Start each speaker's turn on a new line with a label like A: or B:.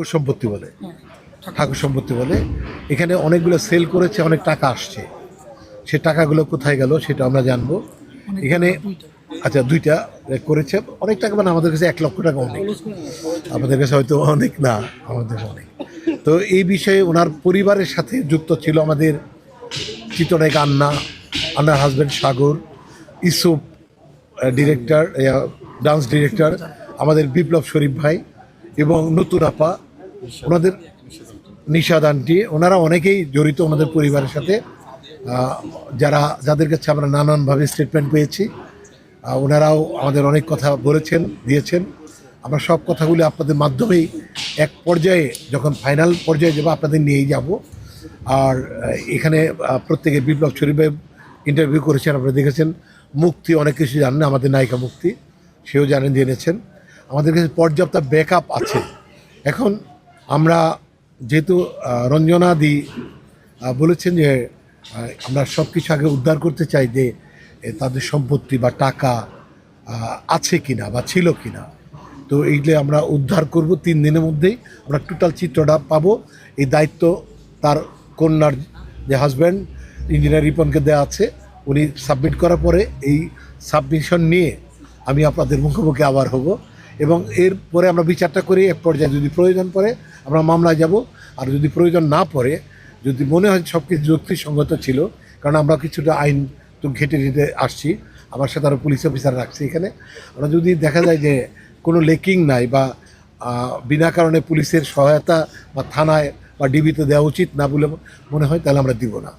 A: ঠাকুর সম্পত্তি বলে। ঠাকুর। সম্পত্তি বলে। এখানে অনেকগুলো সেল করেছে অনেক টাকা আসছে। সে টাকাগুলো কোথায় গেল সেটা আমরা জানব। এখানে আচ্ছা দুইটা করেছে। অনেক টাকা মানে আমাদের কাছে এক লক্ষ টাকা অনেক। আমাদের কাছে হয়তো অনেক না আমাদের অনেক। তো এই বিষয়ে ওনার পরিবারের সাথে যুক্ত ছিল আমাদের চিত্রনায়ক Anna আন্নার husband Sagar Isuf director dance director আমাদের বিপ্লব শরীফ ভাই এবং নতুন আপা ওনাদের নিশাদ আন্টি ওনারা অনেকেই জড়িত আমাদের পরিবারের সাথে। যারা যাদের কাছে আমরা নানানভাবে স্টেটমেন্ট পেয়েছি ওনারাও আমাদের অনেক কথা বলেছেন, দিয়েছেন। আমরা সব কথাগুলি আপনাদের মাধ্যমেই এক পর্যায়ে যখন ফাইনাল পর্যায়ে যাব, আপনাদের নিয়েই যাব। আর এখানে প্রত্যেকে বিপ্লব শরীফ ভাই ইন্টারভিউ করেছেন, আপনারা দেখেছেন। মুক্তি অনেক কিছু জানেন, আমাদের নায়িকা মুক্তি, সেও জানেন, জেনেছেন। আমাদের কাছে পর্যাপ্ত ব্যাকআপ আছে। এখন আমরা যেহেতু আহ, রঞ্জনা দি বলেছেন যে আমরা সব কিছু আগে উদ্ধার করতে চাই যে তাদের সম্পত্তি বা টাকা আছে কিনা বা ছিল কিনা। তো এইগুলো আমরা উদ্ধার করব তিন দিনের মধ্যেই। আমরা টোটাল চিত্রটা পাবো। এই দায়িত্ব তার কন্যার যে হাজব্যান্ড ইঞ্জিনিয়ার রিপনকে দেওয়া আছে। উনি সাবমিট করার পরে এই সাবমিশন নিয়ে আমি আপনাদের মুখোমুখি আবার হব। এবং এরপরে আমরা বিচারটা করি, এক পর্যায়ে যদি প্রয়োজন পড়ে আমরা মামলায় যাব। আর যদি প্রয়োজন না পড়ে, যদি মনে হয় সব কিছু যুক্তিসঙ্গত ছিল, কারণ আমরা কিছুটা আইন তো ঘেটে ঘেটে আসছি, আমার সাথে আরও পুলিশ অফিসার রাখছি এখানে। আমরা যদি দেখা যায় যে কোনো লেকিং নাই বা বিনা কারণে পুলিশের সহায়তা বা থানায় বা ডিবিতে দেওয়া উচিত না বলে মনে হয়, তাহলে আমরা দিব না।